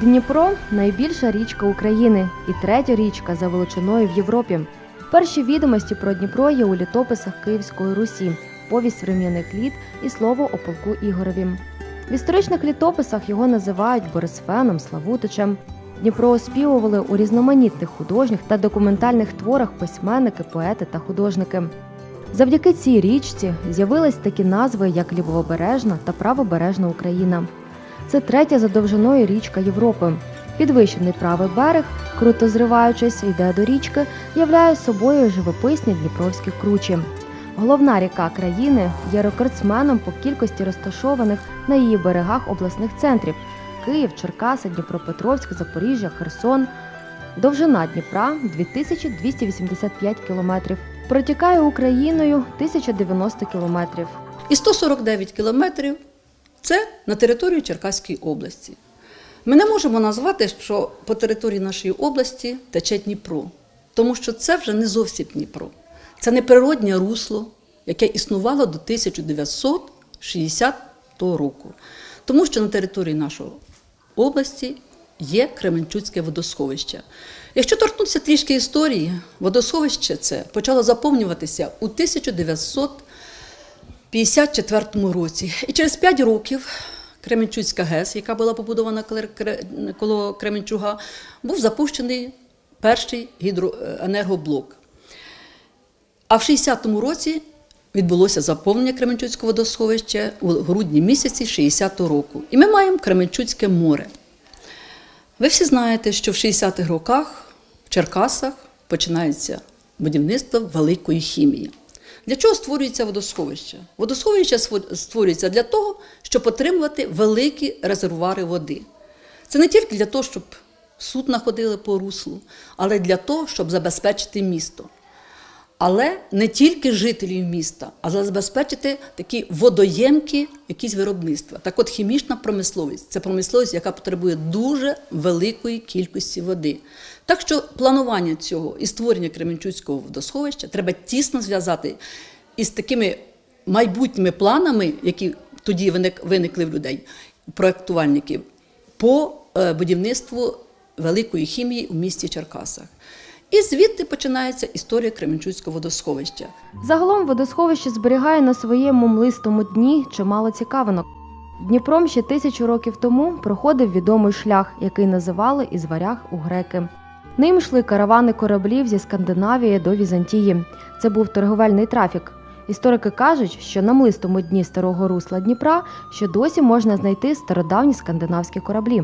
Дніпро найбільша річка України і третя річка за величиною в Європі. Перші відомості про Дніпро є у літописах Київської Русі, повість врем'яних літ і слово о полку Ігореві. В історичних літописах його називають Борисфеном, Славутичем. Дніпро оспівували у різноманітних художніх та документальних творах письменники, поети та художники. Завдяки цій річці з'явились такі назви, як Лівобережна та Правобережна Україна. Це третя за довжиною річка Європи. Підвищений правий берег, круто зриваючись, йде до річки, являє собою живописні дніпровські кручі. Головна ріка країни є рекордсменом по кількості розташованих на її берегах обласних центрів Київ, Черкаси, Дніпропетровськ, Запоріжжя, Херсон. Довжина Дніпра 2285 кілометрів. Протікає Україною 1090 кілометрів. І 149 кілометрів це на території Черкаської області. Ми не можемо назвати, що по території нашої області тече Дніпро, тому що це вже не зовсім Дніпро. Це не природнє русло, яке існувало до 1960 року. Тому що на території нашої області є Кременчуцьке водосховище. Якщо торкнутися трішки історії, водосховище це почало заповнюватися у 1900 54 році. І через 5 років Кременчуцька ГЕС, яка була побудована коло Кременчуга, був запущений перший гідроенергоблок. А в 60-му році відбулося заповнення Кременчуцького водосховища у грудні місяці 60-го року. І ми маємо Кременчуцьке море. Ви всі знаєте, що в 60-х роках в Черкасах починається будівництво великої хімії. Для чого створюється водосховище? Водосховище створюється для того, щоб отримувати великі резервуари води. Це не тільки для того, щоб судна ходили по руслу, але й для того, щоб забезпечити місто. Але не тільки жителів міста, а забезпечити такі водоємкі якісь виробництва. Так от хімічна промисловість це промисловість, яка потребує дуже великої кількості води. Так що планування цього і створення Кременчуцького водосховища треба тісно зв'язати із такими майбутніми планами, які тоді виникли в людей, проєктувальників, по е, будівництву великої хімії у місті Черкасах. І звідти починається історія Кременчуцького водосховища. Загалом водосховище зберігає на своєму млистому дні чимало цікавинок. Дніпром ще тисячу років тому проходив відомий шлях, який називали із варяг у греки. Ним йшли каравани кораблів зі Скандинавії до Візантії. Це був торговельний трафік. Історики кажуть, що на млистому дні старого русла Дніпра ще досі можна знайти стародавні скандинавські кораблі.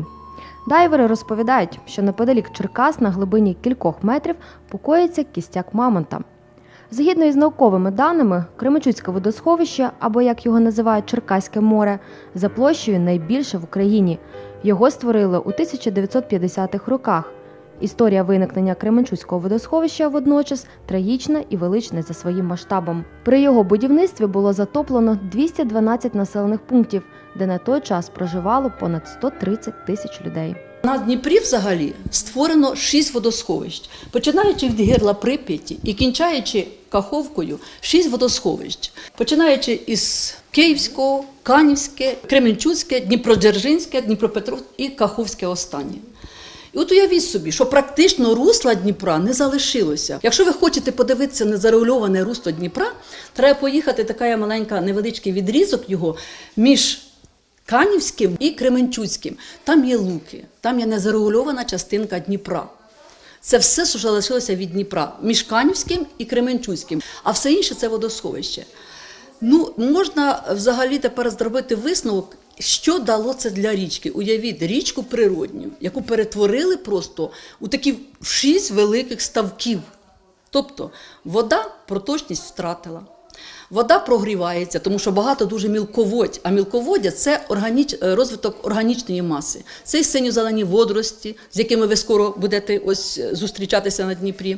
Дайвери розповідають, що неподалік Черкас на глибині кількох метрів покоїться кістяк мамонта. Згідно із науковими даними, Кременчуцьке водосховище, або як його називають Черкаське море, за площею найбільше в Україні. Його створили у 1950-х роках. Історія виникнення Кременчуцького водосховища водночас трагічна і велична за своїм масштабом. При його будівництві було затоплено 212 населених пунктів, де на той час проживало понад 130 тисяч людей. На Дніпрі взагалі створено шість водосховищ, починаючи від гірла Прип'яті і кінчаючи Каховкою, шість водосховищ, починаючи із Київського, Канівське, Кременчуцьке, Дніпродзержинське, Дніпропетровське і Каховське останнє. І от уявіть собі, що практично русла Дніпра не залишилося. Якщо ви хочете подивитися на зарегульоване русло Дніпра, треба поїхати така маленька невеличкий відрізок його між Канівським і Кременчуцьким. Там є луки, там є незарегульована частинка Дніпра. Це все, що залишилося від Дніпра між Канівським і Кременчуцьким, а все інше це водосховище. Ну, можна взагалі тепер зробити висновок, що дало це для річки. Уявіть, річку природню, яку перетворили просто у такі шість великих ставків. Тобто вода проточність втратила. Вода прогрівається, тому що багато дуже мілководь. А мілководдя це органіч... е, розвиток органічної маси. Це і синьо-зелені водорості, з якими ви скоро будете ось е, зустрічатися на Дніпрі.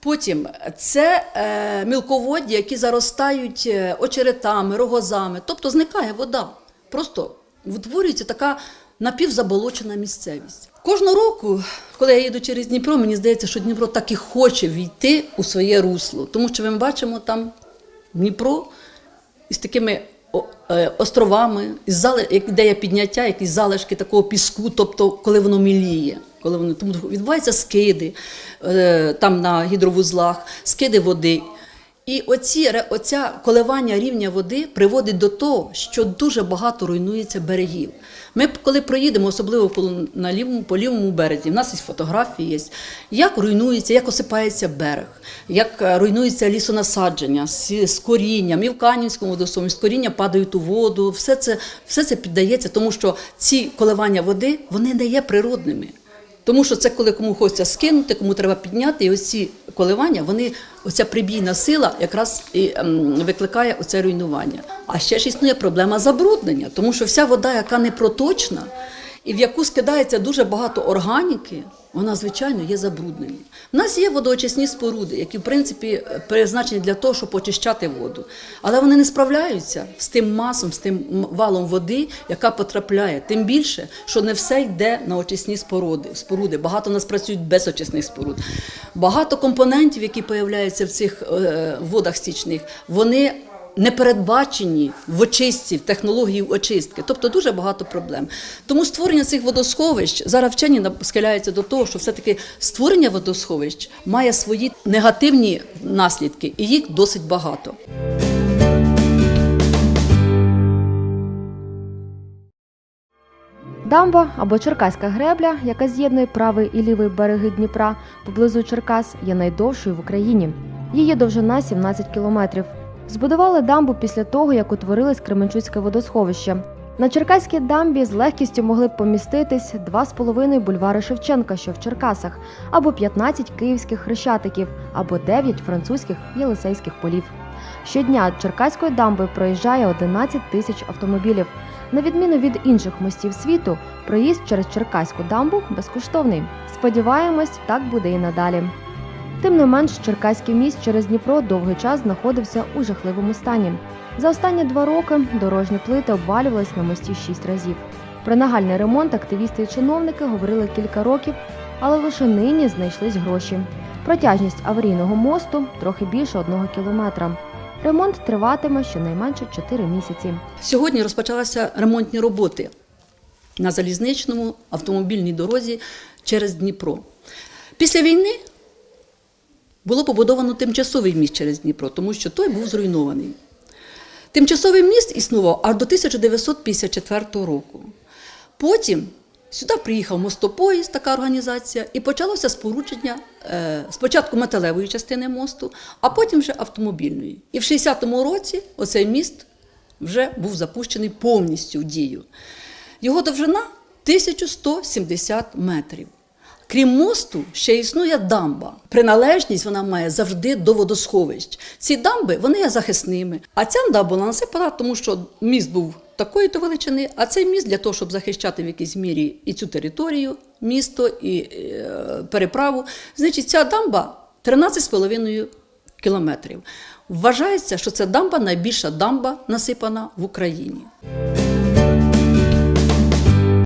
Потім це е, мілководді, які заростають е, очеретами, рогозами, тобто зникає вода. Просто утворюється така напівзаболочена місцевість. Кожного року, коли я їду через Дніпро, мені здається, що Дніпро так і хоче війти у своє русло, тому що ми бачимо там Дніпро із такими е, островами, із де є підняття, якісь залишки такого піску, тобто коли воно міліє. Коли воно тому відбуваються скиди е, там на гідровузлах, скиди води. І оці, оця коливання рівня води приводить до того, що дуже багато руйнується берегів. Ми, коли проїдемо, особливо на лівому, по лівому березі, в нас є фотографії, є, як руйнується, як осипається берег, як е, руйнується лісонасадження з, з корінням, і в Канівському водосховищі з коріння падають у воду. Все це, все це піддається, тому що ці коливання води вони не є природними. Тому що це коли кому хочеться скинути, кому треба підняти, і оці коливання, вони, оця прибійна сила якраз і ем, викликає оце руйнування. А ще ж існує проблема забруднення, тому що вся вода, яка не проточна, і в яку скидається дуже багато органіки, вона, звичайно, є забрудненою. У нас є водоочисні споруди, які, в принципі, призначені для того, щоб очищати воду. Але вони не справляються з тим масом, з тим валом води, яка потрапляє. Тим більше, що не все йде на очисні споруди. споруди. Багато у нас працюють без очисних споруд. Багато компонентів, які появляються в цих е, водах стічних, вони не передбачені в очистці, в технології очистки, тобто дуже багато проблем. Тому створення цих водосховищ зараз вчені схиляються до того, що все-таки створення водосховищ має свої негативні наслідки, і їх досить багато. Дамба або Черкаська гребля, яка з'єднує правий і лівий береги Дніпра поблизу Черкас, є найдовшою в Україні. Її довжина 17 кілометрів. Збудували дамбу після того, як утворилось Кременчуцьке водосховище. На Черкаській дамбі з легкістю могли б поміститись 2,5 бульвари Шевченка, що в Черкасах, або 15 київських хрещатиків, або 9 французьких єлисейських полів. Щодня Черкаською дамбою проїжджає 11 тисяч автомобілів. На відміну від інших мостів світу, проїзд через Черкаську дамбу безкоштовний. Сподіваємось, так буде і надалі. Тим не менш, Черкаський міст через Дніпро довгий час знаходився у жахливому стані. За останні два роки дорожні плити обвалювались на мості шість разів. Про нагальний ремонт активісти і чиновники говорили кілька років, але лише нині знайшлись гроші. Протяжність аварійного мосту трохи більше одного кілометра. Ремонт триватиме щонайменше 4 місяці. Сьогодні розпочалися ремонтні роботи на залізничному автомобільній дорозі через Дніпро. Після війни було побудовано тимчасовий міст через Дніпро, тому що той був зруйнований. Тимчасовий міст існував аж до 1954 року. Потім сюди приїхав мостопоїзд, така організація, і почалося спорудження е, спочатку металевої частини мосту, а потім вже автомобільної. І в 60-му році оцей міст вже був запущений повністю в дію. Його довжина 1170 метрів. Крім мосту, ще існує дамба. Приналежність вона має завжди до водосховищ. Ці дамби вони є захисними. А ця дамба була насипана, тому що міст був такої то величини, а цей міст для того, щоб захищати в якійсь мірі і цю територію, місто, і е, переправу. Значить, ця дамба 13,5 кілометрів. Вважається, що це дамба найбільша дамба насипана в Україні.